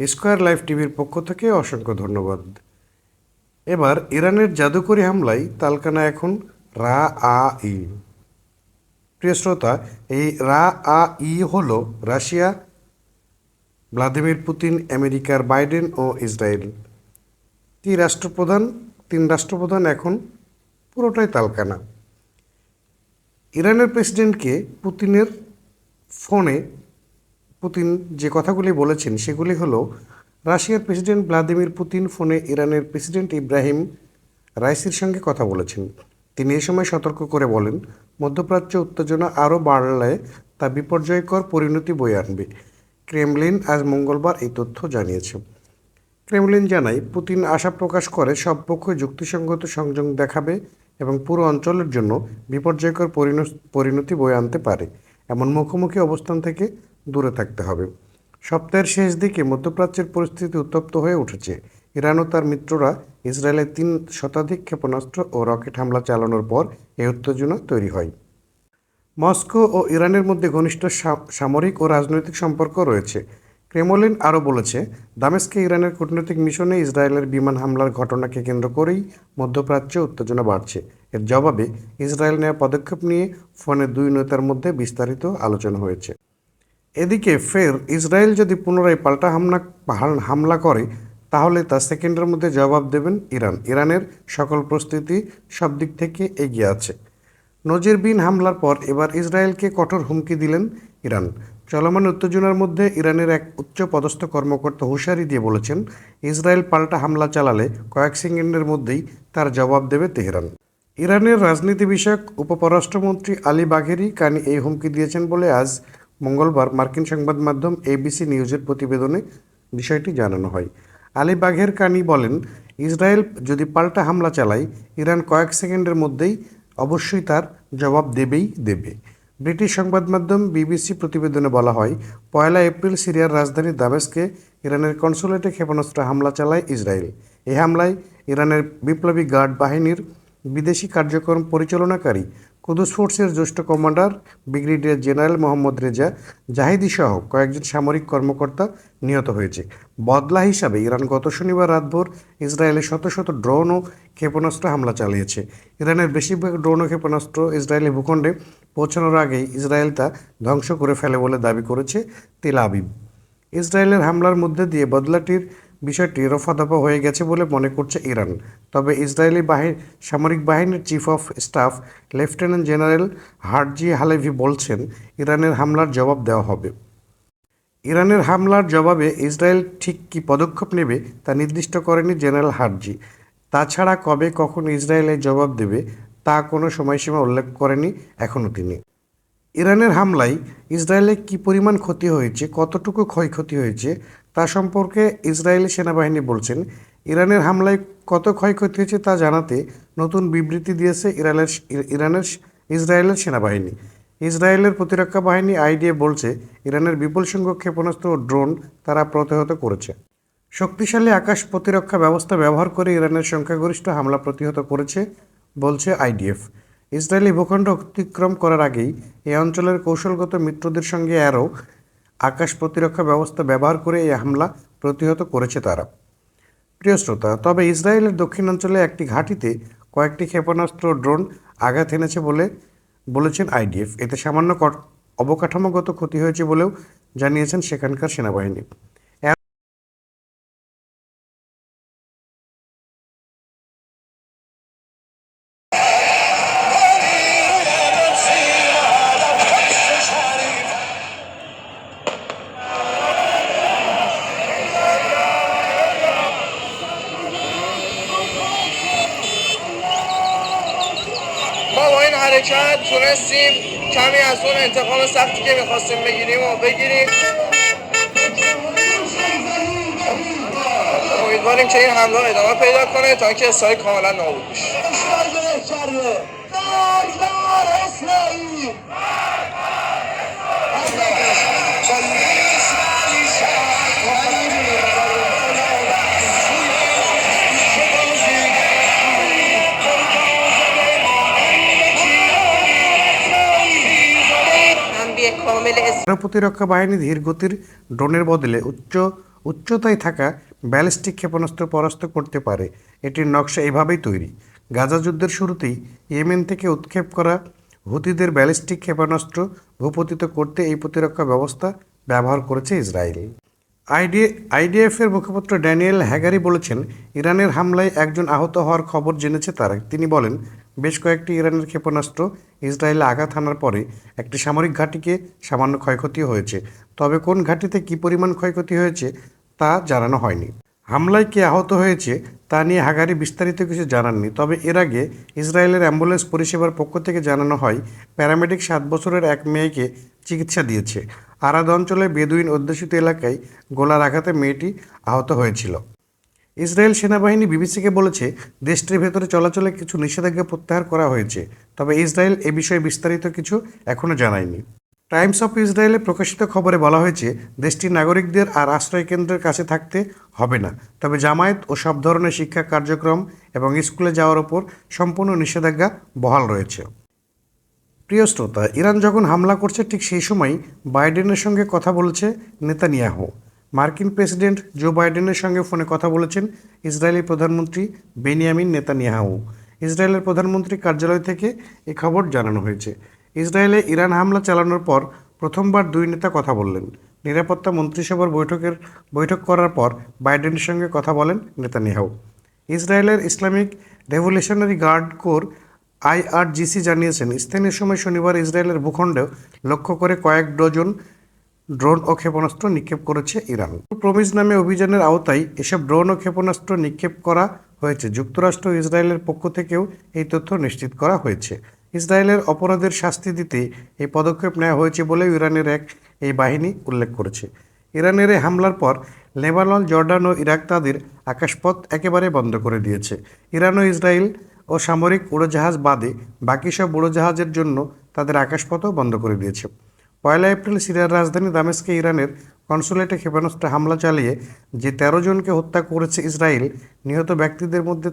Square life টিভির পক্ষ থেকে অসংখ্য ধন্যবাদ। এবার ইরানের জাদুকরি হামলায় তালকানা এখন রা আ ই প্রিয় শ্রোতা, এই রা আ ই হল রাশিয়া, ভ্লাদিমির পুতিন, আমেরিকার বাইডেন ও ইসরায়েল। তিন রাষ্ট্রপ্রধান তিন রাষ্ট্রপ্রধান এখন পুরোটাই তালকানা। ইরানের প্রেসিডেন্টকে পুতিনের ফোনে পুতিন যে কথাগুলি বলেছেন, সেগুলি হলো, রাশিয়ার প্রেসিডেন্ট ভ্লাদিমির পুতিন ফোনে ইরানের প্রেসিডেন্ট ইব্রাহিম রাইসির সঙ্গে কথা বলেছেন। তিনি এ সময় সতর্ক করে বলেন, মধ্যপ্রাচ্য উত্তেজনা আরও বাড়লে তা বিপর্যয়কর পরিণতি বয়ে আনবে। ক্রেমলিন আজ মঙ্গলবার এই তথ্য জানিয়েছে। ক্রেমলিন জানায়, পুতিন আশা প্রকাশ করে, সব পক্ষ যুক্তিসঙ্গত সংযোগ দেখাবে এবং পুরো অঞ্চলের জন্য বিপর্যয়কর পরিণ- পরিণতি বয়ে আনতে পারে। এমন মুখোমুখি অবস্থান থেকে দূরে থাকতে হবে। সপ্তাহের শেষ দিকে মধ্যপ্রাচ্যের পরিস্থিতি উত্তপ্ত হয়ে উঠেছে। ইরান ও তার মিত্ররা ইসরায়েলের তিন শতাধিক ক্ষেপণাস্ত্র ও রকেট হামলা চালানোর পর এই উত্তেজনা তৈরি হয়। মস্কো ও ইরানের মধ্যে ঘনিষ্ঠ সামরিক ও রাজনৈতিক সম্পর্ক রয়েছে। ক্রেমলিন আরও বলেছে, দামেস্কে ইরানের কূটনৈতিক মিশনে ইসরায়েলের বিমান হামলার ঘটনাকে কেন্দ্র করেই মধ্যপ্রাচ্যে উত্তেজনা বাড়ছে। এর জবাবে, ইসরায়েল নেওয়া পদক্ষেপ নিয়ে ফোনে দুই নেতার মধ্যে বিস্তারিত আলোচনা হয়েছে। এদিকে ফের ইসরায়েল যদি পুনরায় পাল্টা হামলা হামলা করে, তাহলে তা সেকেন্ডের মধ্যে জবাব দেবেন ইরান। ইরানের সকল প্রস্তুতি সব দিক থেকে এগিয়ে আছে। নজিরবিহীন হামলার পর এবার ইসরায়েলকে কঠোর হুমকি দিলেন ইরান। চলমান উত্তেজনার মধ্যে ইরানের এক উচ্চ পদস্থ কর্মকর্তা হুঁশিয়ারি দিয়ে বলেছেন, ইসরায়েল পাল্টা হামলা চালালে কয়েক সেকেন্ডের মধ্যেই তার জবাব দেবে তেহরান। ইরানের রাজনীতি বিষয়ক উপপররাষ্ট্রমন্ত্রী আলী বাঘেরি কানি এই হুমকি দিয়েছেন বলে আজ মঙ্গলবার মার্কিন সংবাদ মাধ্যম এবিসি নিউজের প্রতিবেদনে বিষয়টি জানানো হয়। আলী বাঘের কানি বলেন, ইসরায়েল যদি পাল্টা হামলা চালায়, ইরান কয়েক সেকেন্ডের মধ্যেই অবশ্যই তার জবাব দেবেই দেবে। ব্রিটিশ সংবাদ মাধ্যম বিবিসি প্রতিবেদনে বলা হয়, পয়লা এপ্রিল সিরিয়ার রাজধানী দামেস্কে ইরানের কনসুলেটে ক্ষেপণাস্ত্র হামলা চালায় ইসরায়েল। এই হামলায় ইরানের বিপ্লবী গার্ড বাহিনীর বিদেশি কার্যক্রম পরিচালনাকারী কুদুস ফোর্সের জ্যেষ্ঠ commander brigadier general Mohammad Reza Zahedi সহ কয়েকজন সামরিক কর্মকর্তা নিহত হয়েছে। বদলা হিসাবে ইরান গত শনিবার রাতভর ইসরায়েলে শত শত ড্রোন ও ক্ষেপণাস্ত্র হামলা চালিয়েছে। ইরানের বেশিরভাগ ড্রোন ও ক্ষেপণাস্ত্র ইসরায়েলি ভূখণ্ডে পৌঁছানোর আগেই ইসরায়েল তা ধ্বংস করে ফেলে বলে দাবি করেছে তেল আবিব। ইসরায়েলের হামলার মধ্যে দিয়ে বদলাটির বিষয়টি রফাদফা হয়ে গেছে বলে মনে করছে ইরান। তবে ইসরায়েলি বাহিনী, সামরিক বাহিনীর chief of staff lieutenant general Herzi Halevi বলছেন, ইরানের হামলার জবাব দেওয়া হবে। ইরানের হামলার জবাবে ইসরায়েল ঠিক কী পদক্ষেপ নেবে তা নির্দিষ্ট করেনি জেনারেল হারজি। তাছাড়া কবে কখন ইসরায়েল জবাব দেবে তা কোনো সময়সীমা উল্লেখ করেনি এখনও তিনি। ইরানের হামলায় ইসরায়েলে কী পরিমাণ ক্ষতি হয়েছে, কতটুকু ক্ষয়ক্ষতি হয়েছে তা সম্পর্কে ইসরায়েলি সেনাবাহিনী বলছেন, ইরানের হামলায় কত ক্ষয়ক্ষতি হয়েছে তা জানাতে নতুন বিবৃতি দিয়েছে ইরানের ইরানের ইসরায়েলের সেনাবাহিনী। ইসরায়েলের প্রতিরক্ষা বাহিনী আইডিএ বলছে, ইরানের বিপুল সংখ্যক ক্ষেপণাস্ত্র ও ড্রোন তারা প্রতিহত করেছে। শক্তিশালী আকাশ প্রতিরক্ষা ব্যবস্থা ব্যবহার করে ইরানের সংখ্যাগরিষ্ঠ হামলা প্রতিহত করেছে, বলছে আইডিএফ। ইসরায়েলি ভূখণ্ড অতিক্রম করার আগেই এই অঞ্চলের কৌশলগত মিত্রদের সঙ্গে আরও আকাশ প্রতিরক্ষা ব্যবস্থা ব্যবহার করে এই হামলা প্রতিহত করেছে তারা। প্রিয় শ্রোতা, তবে ইসরায়েলের দক্ষিণাঞ্চলে একটি ঘাঁটিতে কয়েকটি ক্ষেপণাস্ত্র ড্রোন আঘাত এনেছে বলে বলেছেন আইডিএফ। এতে সামান্য অবকাঠামোগত ক্ষতি হয়েছে বলেও জানিয়েছেন সেখানকার সেনাবাহিনী। حرکت تونستیم کمی از اون انتقام سختی که می‌خواستیم بگیریم و بگیریم. امیدواریم که این حمله ادامه پیدا کنه تا اینکه اسرائیل کاملا نابود بشه. মেলে প্রতিরক্ষা বাহিনী ধীর গতির ড্রোনের বদলে উচ্চ, উচ্চতায় থাকা ব্যালিস্টিক ক্ষেপণাস্ত্র পরাস্ত করতে পারে। এটির নকশা এভাবেই তৈরি। গাজা যুদ্ধের শুরুতেই ইয়েমেন থেকে উৎক্ষেপ করা হুতিদের ব্যালিস্টিক ক্ষেপণাস্ত্র ভূপতিত করতে এই প্রতিরক্ষা ব্যবস্থা ব্যবহার করেছে ইসরায়েল। আইডি, আইডিএফের মুখপাত্র ড্যানিয়েল হ্যাগারি বলেছেন, ইরানের হামলায় একজন আহত হওয়ার খবর জেনেছে তারা। তিনি বলেন বেশ কয়েকটি ইরানের ক্ষেপণাস্ত্র ইসরায়েলে আঘাত হানার পরে একটি সামরিক ঘাঁটিকে সামান্য ক্ষয়ক্ষতি হয়েছে। তবে কোন ঘাঁটিতে কী পরিমাণ ক্ষয়ক্ষতি হয়েছে তা জানানো হয়নি। হামলায় কে আহত হয়েছে তা নিয়ে হাগারি বিস্তারিত কিছু জানাননি। তবে এর আগে ইসরায়েলের অ্যাম্বুলেন্স পরিষেবার পক্ষ থেকে জানানো হয়, প্যারামেডিক সাত বছরের এক মেয়েকে চিকিৎসা দিয়েছে। আরাদ অঞ্চলে বেদুইন অধ্যুষিত এলাকায় গোলার আঘাতে মেয়েটি আহত হয়েছিল। ইসরায়েল সেনাবাহিনী বিবিসিকে বলেছে, দেশটির ভেতরে চলাচলে কিছু নিষেধাজ্ঞা প্রত্যাহার করা হয়েছে, তবে ইসরায়েল এ বিষয়ে বিস্তারিত কিছু এখনও জানায়নি। টাইমস অফ ইসরায়েলে প্রকাশিত খবরে বলা হয়েছে, দেশটির নাগরিকদের আর আশ্রয় কেন্দ্রের কাছে থাকতে হবে না, তবে জামায়াত ও সব ধরনের শিক্ষা কার্যক্রম এবং স্কুলে যাওয়ার ওপর সম্পূর্ণ নিষেধাজ্ঞা বহাল রয়েছে। প্রিয় শ্রোতা, ইরান যখন হামলা করছে, ঠিক সেই সময় বাইডেনের সঙ্গে কথা বলেছে নেতানিয়াহু। মার্কিন প্রেসিডেন্ট জো বাইডেনের সঙ্গে ফোনে কথা বলেছেন ইসরায়েলি প্রধানমন্ত্রী বেনিয়ামিন নেতানিয়াহু। ইসরায়েলের প্রধানমন্ত্রী কার্যালয় থেকে এ খবর জানানো হয়েছে। ইসরায়েলে ইরান হামলা চালানোর পর প্রথমবার দুই নেতা কথা বললেন। নিরাপত্তা মন্ত্রিসভার বৈঠকের, বৈঠক করার পর বাইডেনের সঙ্গে কথা বলেন নেতানিয়াহু। ইসরায়েলের Islamic revolutionary guard corps IRGC জানিয়েছেন, স্থানীয় সময় শনিবার ইসরায়েলের ভূখণ্ডে লক্ষ্য করে কয়েক ডজন ড্রোন ও ক্ষেপণাস্ত্র নিক্ষেপ করেছে ইরান। প্রমিজ নামে অভিযানের আওতায় এসব ড্রোন ও ক্ষেপণাস্ত্র নিক্ষেপ করা হয়েছে। যুক্তরাষ্ট্র ইসরায়েলের পক্ষ থেকেও এই তথ্য নিশ্চিত করা হয়েছে। ইসরায়েলের অপরাধের শাস্তি দিতে এই পদক্ষেপ নেওয়া হয়েছে বলেও ইরানের এক এই বাহিনী উল্লেখ করেছে। ইরানের এই হামলার পর লেবানন, জর্ডান ও ইরাক তাদের আকাশপথ একেবারে বন্ধ করে দিয়েছে। ইরান ও ইসরায়েল ও সামরিক উড়োজাহাজ বাদে বাকি সব উড়োজাহাজের জন্য তাদের আকাশপথও বন্ধ করে দিয়েছে। পয়লা এপ্রিল সিরিয়ার রাজধানী দামেস্কে, ইরানের কনসুলেটে ক্ষেপণাস্ত্র হামলা চালিয়ে যে তেরো জনকে হত্যা করেছে ইসরায়েল, নিহত ব্যক্তিদের মধ্যে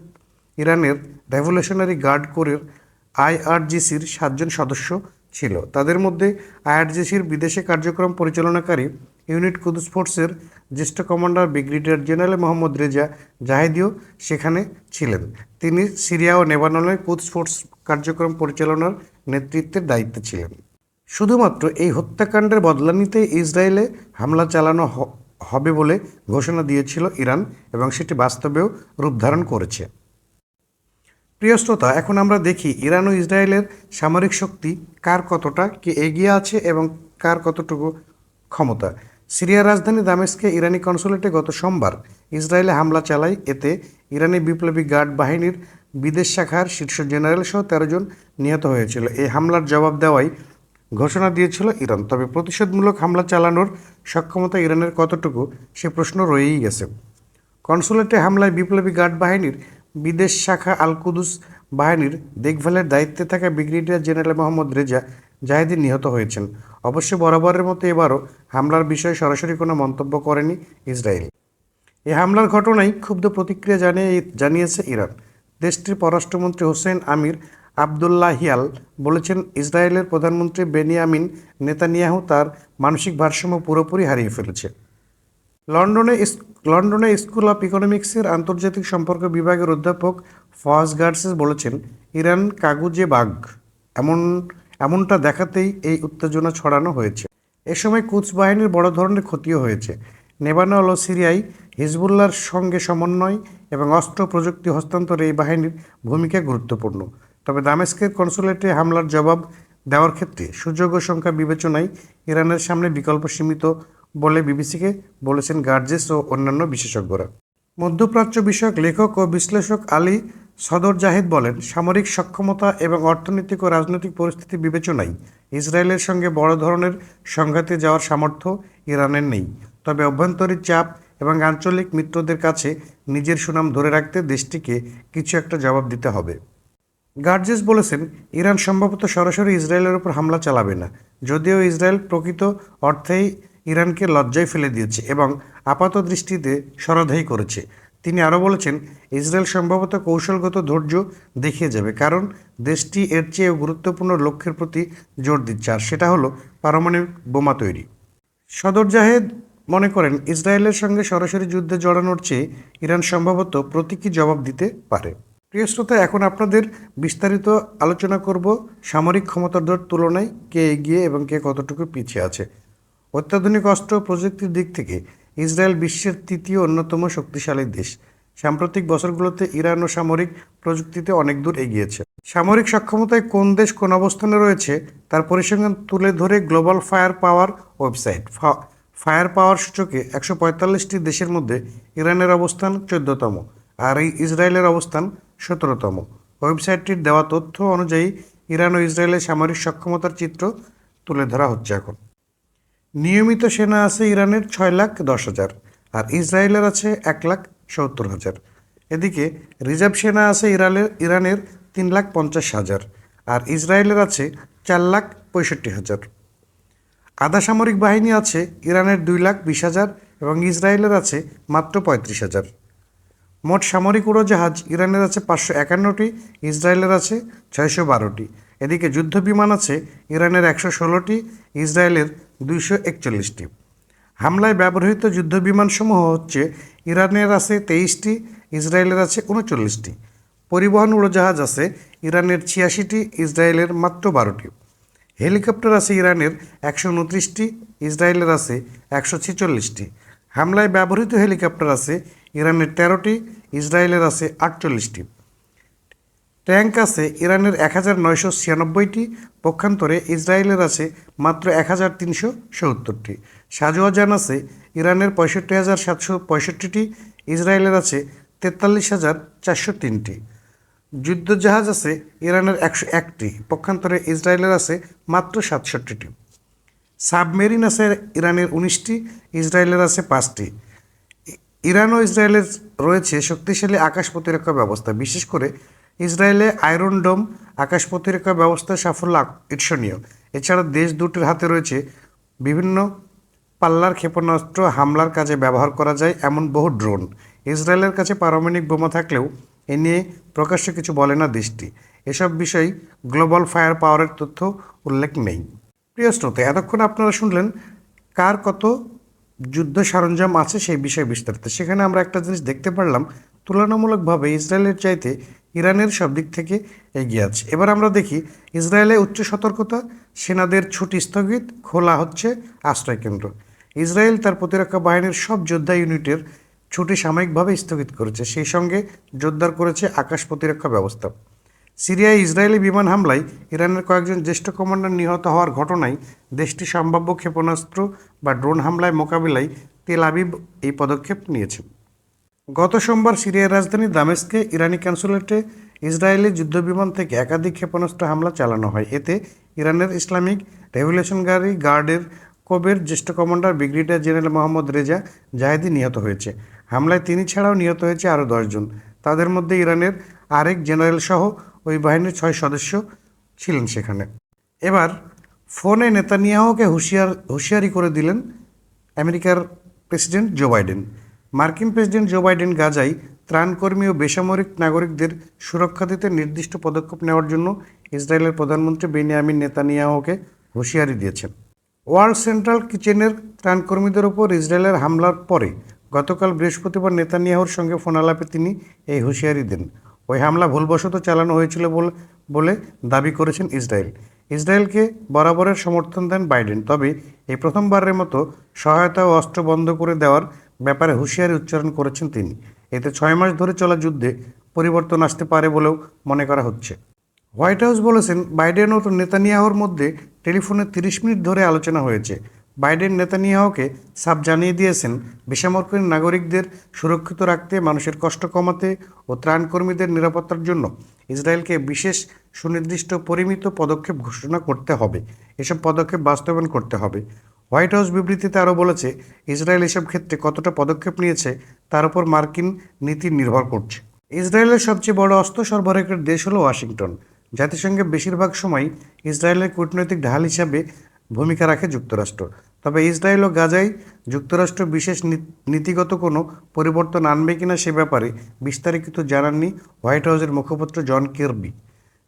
ইরানের রেভলিউশনারি গার্ড কোরের আইআরজিসির সাতজন সদস্য ছিল। তাদের মধ্যে আইআরজিসির বিদেশে কার্যক্রম পরিচালনাকারী ইউনিট কুদুস ফোর্সের জ্যেষ্ঠ commander brigadier general Mohammad Reza জাহেদিও সেখানে ছিলেন। তিনি সিরিয়া ও নেবাননের কুদস ফোর্স কার্যক্রম পরিচালনার নেতৃত্বের দায়িত্বে ছিলেন। শুধুমাত্র এই হত্যাকাণ্ডের বদলা নিতে ইসরায়েলে হামলা চালানো হবে বলে ঘোষণা দিয়েছিল ইরান এবং সেটি বাস্তবেও রূপ ধারণ করেছে। প্রিয় শ্রোতা, এখন আমরা দেখি ইরান ও ইসরায়েলের সামরিক শক্তি কার কতটা কি এগিয়ে আছে এবং কার কতটুকু ক্ষমতা। সিরিয়ার রাজধানী দামেস্কে ইরানি কনসুলেটে গত সোমবার ইসরায়েলে হামলা চালায়। এতে ইরানি বিপ্লবী গার্ড বাহিনীর বিদেশ শাখার শীর্ষ জেনারেল সহ তেরো জন নিহত হয়েছিল। এই হামলার জবাব দেওয়াই ঘোষণা দিয়েছিল ইরান। তবে প্রতিশোধমূলক হামলা চালানোর সক্ষমতা ইরানের কতটুকু সে প্রশ্ন রয়েই গেছে। কনসুলেটে হামলায় বিপ্লবী গার্ড বাহিনীর বিদেশ শাখা আল কুদুস বাহিনীর দেখভালের দায়িত্বে থাকা brigadier general Mohammad Reza Zahedi নিহত হয়েছেন। অবশ্য বরাবরের মতো এবারও হামলার বিষয়ে সরাসরি কোনো মন্তব্য করেনি ইসরায়েল। এ হামলার ঘটনায় ক্ষুব্ধ প্রতিক্রিয়া জানিয়ে জানিয়েছে ইরান। দেশটির পররাষ্ট্রমন্ত্রী হোসেন আমির আবদুল্লাহিয়াল বলেছেন, ইসরায়েলের প্রধানমন্ত্রী বেনিয়ামিন নেতানিয়াহু তার মানসিক ভারসাম্য পুরোপুরি হারিয়ে ফেলেছে। লন্ডনে লন্ডনে স্কুল অফ ইকোনমিক্সের আন্তর্জাতিক সম্পর্ক বিভাগের অধ্যাপক ফওয়াজ গার্সেস বলেছেন, ইরান কাগুজে বাঘ, এমন, এমনটা দেখাতেই এই উত্তেজনা ছড়ানো হয়েছে। এ সময় কুচ বাহিনীর বড় ধরনের ক্ষতিও হয়েছে। নেবানল ও সিরিয়ায় হিজবুল্লার সঙ্গে সমন্বয় এবং অস্ত্র প্রযুক্তি হস্তান্তরে এই বাহিনীর ভূমিকা গুরুত্বপূর্ণ। তবে দামেস্কের কনসুলেটে হামলার জবাব দেওয়ার ক্ষেত্রে সুযোগ ও সংখ্যা বিবেচনায় ইরানের সামনে বিকল্প সীমিত বলে বিবিসিকে বলেছেন গার্জেস ও অন্যান্য বিশেষজ্ঞরা। মধ্যপ্রাচ্য বিষয়ক লেখক ও বিশ্লেষক আলী সদর জাহিদ বলেন, সামরিক সক্ষমতা এবং অর্থনৈতিক ও রাজনৈতিক পরিস্থিতি বিবেচনায় ইসরায়েলের সঙ্গে বড় ধরনের সংঘাতে যাওয়ার সামর্থ্য ইরানের নেই। তবে অভ্যন্তরীণ চাপ এবং আঞ্চলিক মিত্রদের কাছে নিজের সুনাম ধরে রাখতে দেশটিকে কিছু একটা জবাব দিতে হবে। গার্জেস বলেছেন, ইরান সম্ভবত সরাসরি ইসরায়েলের উপর হামলা চালাবে না, যদিও ইসরায়েল প্রকৃত অর্থেই ইরানকে লজ্জায় ফেলে দিয়েছে এবং আপাত দৃষ্টিতে সরাধাই করেছে। তিনি আরও বলেছেন, ইসরায়েল সম্ভবত কৌশলগত ধৈর্য দেখিয়ে যাবে, কারণ দেশটি এর চেয়ে গুরুত্বপূর্ণ লক্ষ্যের প্রতি জোর দিচ্ছে, আর সেটা হলো পারমাণবিক বোমা তৈরি। সদর জাহেদ মনে করেন, ইসরায়েলের সঙ্গে সরাসরি যুদ্ধে জড়ানোর চেয়ে ইরান সম্ভবত প্রতীকী জবাব দিতে পারে। প্রিয় শ্রোতা, এখন আপনাদের বিস্তারিত আলোচনা করব সামরিক ক্ষমতার তুলনায় কে এগিয়ে এবং কে কতটুকু পিছিয়ে আছে। অত্যাধুনিক অস্ত্র প্রযুক্তির দিক থেকে ইসরায়েল বিশ্বের তৃতীয় অন্যতম শক্তিশালী দেশ। সাম্প্রতিক বছরগুলোতে ইরান ও সামরিক প্রযুক্তিতে অনেক দূর এগিয়েছে। সামরিক সক্ষমতায় কোন দেশ কোন অবস্থানে রয়েছে তার পরিসংখ্যান তুলে ধরে global fire power website fire power সূচকে একশো পঁয়তাল্লিশটি দেশের মধ্যে ইরানের অবস্থান চোদ্দতম। আর এই ইসরায়েলের অবস্থান সতেরোতম। ওয়েবসাইটটির দেওয়া তথ্য অনুযায়ী, ইরান ও ইসরায়েলের সামরিক সক্ষমতার চিত্র তুলে ধরা হচ্ছে এখন। নিয়মিত সেনা আছে ইরানের ছয় লাখ দশ হাজার, আর ইসরায়েলের আছে এক লাখ সত্তর হাজার। এদিকে, রিজার্ভ সেনা আছে ইরানের ইরানের তিন লাখ পঞ্চাশ হাজার, আর ইসরায়েলের আছে চার লাখ পঁয়ষট্টি হাজার। আধা সামরিক বাহিনী আছে ইরানের দুই লাখ বিশ হাজার এবং ইসরায়েলের আছে মাত্র পঁয়ত্রিশ হাজার। মোট সামরিক উড়োজাহাজ ইরানের আছে পাঁচশো একান্নটি, ইসরায়েলের আছে ছয়শো বারোটি। এদিকে যুদ্ধ বিমান আছে ইরানের একশো ষোলোটি, ইসরায়েলের দুইশো একচল্লিশটি। হামলায় ব্যবহৃত যুদ্ধ বিমানসমূহ হচ্ছে ইরানের আছে তেইশটি, ইসরায়েলের আছে উনচল্লিশটি। পরিবহন উড়োজাহাজ আছে ইরানের ছিয়াশিটি, ইসরায়েলের মাত্র বারোটি। হেলিকপ্টার আছে ইরানের একশো উনত্রিশটি, ইসরায়েলের আছে একশো ছেচল্লিশটি। হামলায় ব্যবহৃত হেলিকপ্টার আছে ইরানের তেরোটি, ইসরায়েলের আছে আটচল্লিশটি। ট্যাঙ্ক আছে ইরানের এক হাজার নয়শো ছিয়ানব্বইটি, পক্ষান্তরে ইসরায়েলের আছে মাত্র এক হাজার তিনশো সত্তরটি। সাজোয়াজান আছে ইরানের পঁয়ষট্টি হাজার সাতশো পঁয়ষট্টিটি, ইসরায়েলের আছে তেতাল্লিশ হাজার চারশো তিনটি। যুদ্ধজাহাজ আছে ইরানের একশো একটি, পক্ষান্তরে ইসরায়েলের আছে মাত্র সাতষট্টিটি। সাবমেরিন আছে ইরানের উনিশটি, ইসরায়েলের আছে পাঁচটি। ইরান ও ইসরায়েলের রয়েছে শক্তিশালী আকাশ প্রতিরক্ষা ব্যবস্থা, বিশেষ করে ইসরায়েলে আয়রন ডোম আকাশ প্রতিরক্ষা ব্যবস্থার সাফল্য ঈর্ষণীয় এছাড়া দেশ দুটির হাতে রয়েছে বিভিন্ন পাল্লার ক্ষেপণাস্ত্র, হামলার কাজে ব্যবহার করা যায় এমন বহু ড্রোন। ইসরায়েলের কাছে পারমাণবিক বোমা থাকলেও এ নিয়ে প্রকাশ্যে কিছু বলে না দেশটি। এসব বিষয় গ্লোবাল ফায়ার পাওয়ারের তথ্য উল্লেখ নেই। প্রিয় শ্রোতা, এতক্ষণ আপনারা শুনলেন কার কত যুদ্ধ সরঞ্জাম আছে সেই বিষয়ে বিস্তারিত। সেখানে আমরা একটা জিনিস দেখতে পারলাম, তুলনামূলকভাবে ইসরায়েলের চাইতে ইরানের সব দিক থেকে এগিয়ে আছে। এবার আমরা দেখি, ইসরায়েলে উচ্চ সতর্কতা, সেনাদের ছুটি স্থগিত, খোলা হচ্ছে আশ্রয়কেন্দ্র ইসরায়েল তার প্রতিরক্ষা বাহিনীর সব যোদ্ধা ইউনিটের ছুটি সাময়িকভাবে স্থগিত করেছে। সেই সঙ্গে জোরদার করেছে আকাশ প্রতিরক্ষা ব্যবস্থা। সিরিয়ায় ইসরায়েলি বিমান হামলায় ইরানের কয়েকজন জ্যেষ্ঠ কমান্ডার নিহত হওয়ার ঘটনায় দেশটি সম্ভাব্য ক্ষেপণাস্ত্র বা ড্রোন হামলায় মোকাবিলায় তেল আবিব এই পদক্ষেপ নিয়েছে। গত সোমবার সিরিয়ার রাজধানী দামেস্কে ইরানি কনসুলেটে ইসরায়েলি যুদ্ধবিমান থেকে একাধিক ক্ষেপণাস্ত্র হামলা চালানো হয়। এতে ইরানের ইসলামিক রেভলিউশনগারি গার্ডের কোবের জ্যেষ্ঠ commander brigadier general Mohammad Reza Zahedi নিহত হয়েছে। হামলায় তিনি ছাড়াও নিহত হয়েছে আরও দশজন তাদের মধ্যে ইরানের আরেক জেনারেল সহ ওই বাহিনীর ছয় সদস্য ছিলেন সেখানে। এবার ফোনে নেতানিয়াহুকে হুঁশিয়ার, হুঁশিয়ারি করে দিলেন আমেরিকার প্রেসিডেন্ট জো বাইডেন। মার্কিন প্রেসিডেন্ট জো বাইডেন গাজায় ত্রাণকর্মী ও বেসামরিক নাগরিকদের সুরক্ষা দিতে নির্দিষ্ট পদক্ষেপ নেওয়ার জন্য ইসরায়েলের প্রধানমন্ত্রী বেনিয়ামিন নেতানিয়াহুকে হুঁশিয়ারি দিয়েছেন। ওয়ার্ল্ড সেন্ট্রাল কিচেনের ত্রাণকর্মীদের ওপর ইসরায়েলের হামলার পরে গতকাল বৃহস্পতিবার নেতানিয়াহুর সঙ্গে ফোন আলাপে তিনি এই হুঁশিয়ারি দেন। ওই হামলা ভুলবশত চালানো হয়েছিল বলে দাবি করেছেন ইসরায়েল। ইসরায়েলকে বরাবরের সমর্থন দেন বাইডেন, তবে এই প্রথমবারের মতো সহায়তা ও অস্ত্র বন্ধ করে দেওয়ার ব্যাপারে হুঁশিয়ারি উচ্চারণ করেছেন তিনি। এতে ছয় মাস ধরে চলা যুদ্ধে পরিবর্তন আসতে পারে বলেও মনে করা হচ্ছে। হোয়াইট হাউস বলেছেন, বাইডেন ও নেতানিয়াহুর মধ্যে টেলিফোনে তিরিশ মিনিট ধরে আলোচনা হয়েছে। বাইডেন নেতানিয়াহুকে সাফ জানিয়ে দিয়েছেন, বেসামরিক নাগরিকদের সুরক্ষিত রাখতে মানুষের কষ্ট কমাতে ও ত্রাণকর্মীদের নিরাপত্তার জন্য ইসরায়েলকে বিশেষ সুনির্দিষ্ট পরিমিত পদক্ষেপ ঘোষণা করতে হবে। এসব পদক্ষেপ বাস্তবায়ন করতে হবে। হোয়াইট হাউস বিবৃতিতে আরও বলেছে, ইসরায়েল এসব ক্ষেত্রে কতটা পদক্ষেপ নিয়েছে তার উপর মার্কিন নীতি নির্ভর করছে। ইসরায়েলের সবচেয়ে বড় অস্ত্র সরবরাহের দেশ হলো ওয়াশিংটন। জাতিসংঘে বেশিরভাগ সময় ইসরায়েলের কূটনৈতিক ঢাল হিসাবে ভূমিকা রাখে যুক্তরাষ্ট্র। তবে ইসরায়েল ও গাজায় যুক্তরাষ্ট্র বিশেষ নীতিগত কোনো পরিবর্তন আনবে কিনা সে ব্যাপারে বিস্তারিত জানাননি হোয়াইট হাউসের মুখপাত্র জন কির্বি।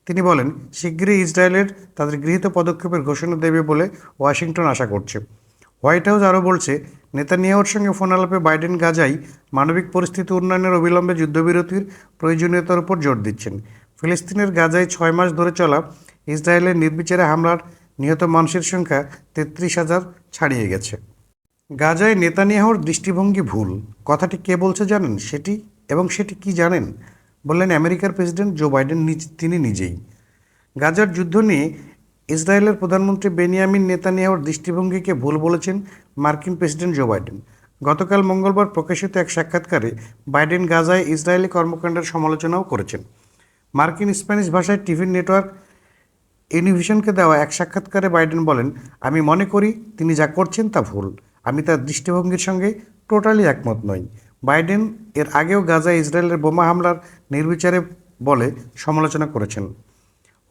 তিনি বলেন শীঘ্রই ইসরায়েলের তাদের গৃহীত পদক্ষেপের ঘোষণা দেবে বলে ওয়াশিংটন আশা করছে। হোয়াইট হাউস আরও বলছে, নেতানিয়াহুর সঙ্গে ফোন আলাপে বাইডেন গাজাই মানবিক পরিস্থিতি উন্নয়নের অবিলম্বে যুদ্ধবিরতির প্রয়োজনীয়তার উপর জোর দিচ্ছেন। ফিলিস্তিনের গাজায় ছয় মাস ধরে চলা ইসরায়েলের নির্বিচারে হামলার নিহত মানুষের সংখ্যা তেত্রিশ হাজার ছাড়িয়ে গেছে। গাজায় নেতানিয়াহুর দৃষ্টিভঙ্গি ভুল। কথাটি কে বলছে জানেন? সেটি এবং সেটি কি জানেন? বললেন আমেরিকার প্রেসিডেন্ট জো বাইডেন নিজ, তিনি নিজেই। গাজার যুদ্ধ নিয়ে ইসরায়েলের প্রধানমন্ত্রী বেনিয়ামিন নেতানিয়াহুর দৃষ্টিভঙ্গিকে ভুল বলেছেন মার্কিন প্রেসিডেন্ট জো বাইডেন। গতকাল মঙ্গলবার প্রকাশিত এক সাক্ষাৎকারে বাইডেন গাজায় ইসরায়েলি কর্মকাণ্ডের সমালোচনাও করেছেন। মার্কিন স্প্যানিশ ভাষায় টিভি নেটওয়ার্ক ইউনিভিশনকে দেওয়া এক সাক্ষাৎকারে বাইডেন বলেন, আমি মনে করি তিনি যা করছেন তা ভুল। আমি তার দৃষ্টিভঙ্গির সঙ্গে টোটালি একমত নই। বাইডেন এর আগেও গাজায় ইসরায়েলের বোমা হামলার নির্বিচারে বলে সমালোচনা করেছেন।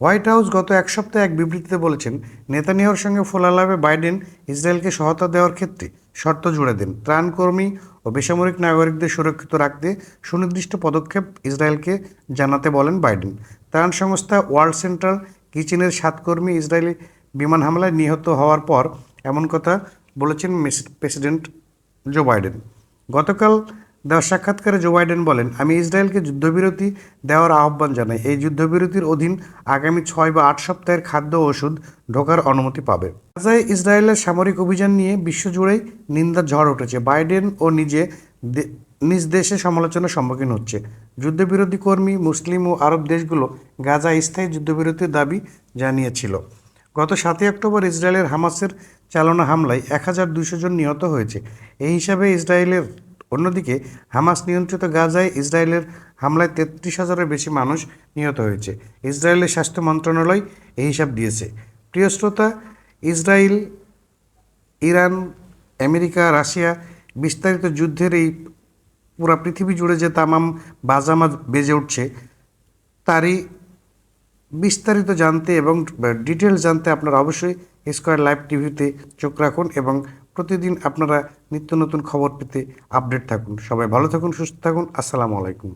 হোয়াইট হাউস গত এক সপ্তাহে এক বিবৃতিতে বলেছেন, নেতানিয়াহুর সঙ্গে ফোলালাভে বাইডেন ইসরায়েলকে সহায়তা দেওয়ার ক্ষেত্রে শর্ত জুড়ে দেন। ত্রাণকর্মী ও বেসামরিক নাগরিকদের সুরক্ষিত রাখতে সুনির্দিষ্ট পদক্ষেপ ইসরায়েলকে জানাতে বলেন বাইডেন। ত্রাণ সংস্থা ওয়ার্ল্ড সেন্ট্রাল কিচেনের সাত কর্মী ইসরায়েলি বিমান হামলায় নিহত হওয়ার পর এমন কথা বলেছেন প্রেসিডেন্ট জো বাইডেন। গতকাল দেওয়া সাক্ষাৎকারে জো বাইডেন বলেন, আমি ইসরায়েলকে যুদ্ধবিরতি দেওয়ার আহ্বান জানাই। এই যুদ্ধবিরতির অধীন আগামী ছয় বা আট সপ্তাহের খাদ্য ওষুধ ঢোকার অনুমতি পাবে। গাজায় ইসরায়েলের সামরিক অভিযান নিয়ে বিশ্বজুড়েই নিন্দার ঝড় উঠেছে। বাইডেন ও নিজে নিজ দেশে সমালোচনার সম্মুখীন হচ্ছে। যুদ্ধবিরোধী কর্মী, মুসলিম ও আরব দেশগুলো গাজা স্থায়ী যুদ্ধবিরতির দাবি জানিয়েছিল। গত সাতই অক্টোবর ইসরায়েলের হামাসের চালানো হামলায় এক হাজার দুশো জন নিহত হয়েছে। এই হিসাবে ইসরায়েলের অন্যদিকে হামাস নিয়ন্ত্রিত গাজায় ইসরায়েলের হামলায় তেত্রিশ হাজারের বেশি মানুষ নিহত হয়েছে। ইসরায়েলের স্বাস্থ্য মন্ত্রণালয় এই হিসাব দিয়েছে। প্রিয় শ্রোতা, ইসরায়েল, ইরান, আমেরিকা, রাশিয়া বিস্তারিত যুদ্ধের এই পুরা পৃথিবী জুড়ে যে তামাম বাজামা বেজে উঠছে, তারই বিস্তারিত জানতে এবং ডিটেলস জানতে আপনারা অবশ্যই স্কোয়ার লাইভ টিভিতে চোখ রাখুন এবং প্রতিদিন আপনারা নিত্য নতুন খবর পেতে আপডেট থাকুন। সবাই ভালো থাকুন, সুস্থ থাকুন। আসসালামু আলাইকুম।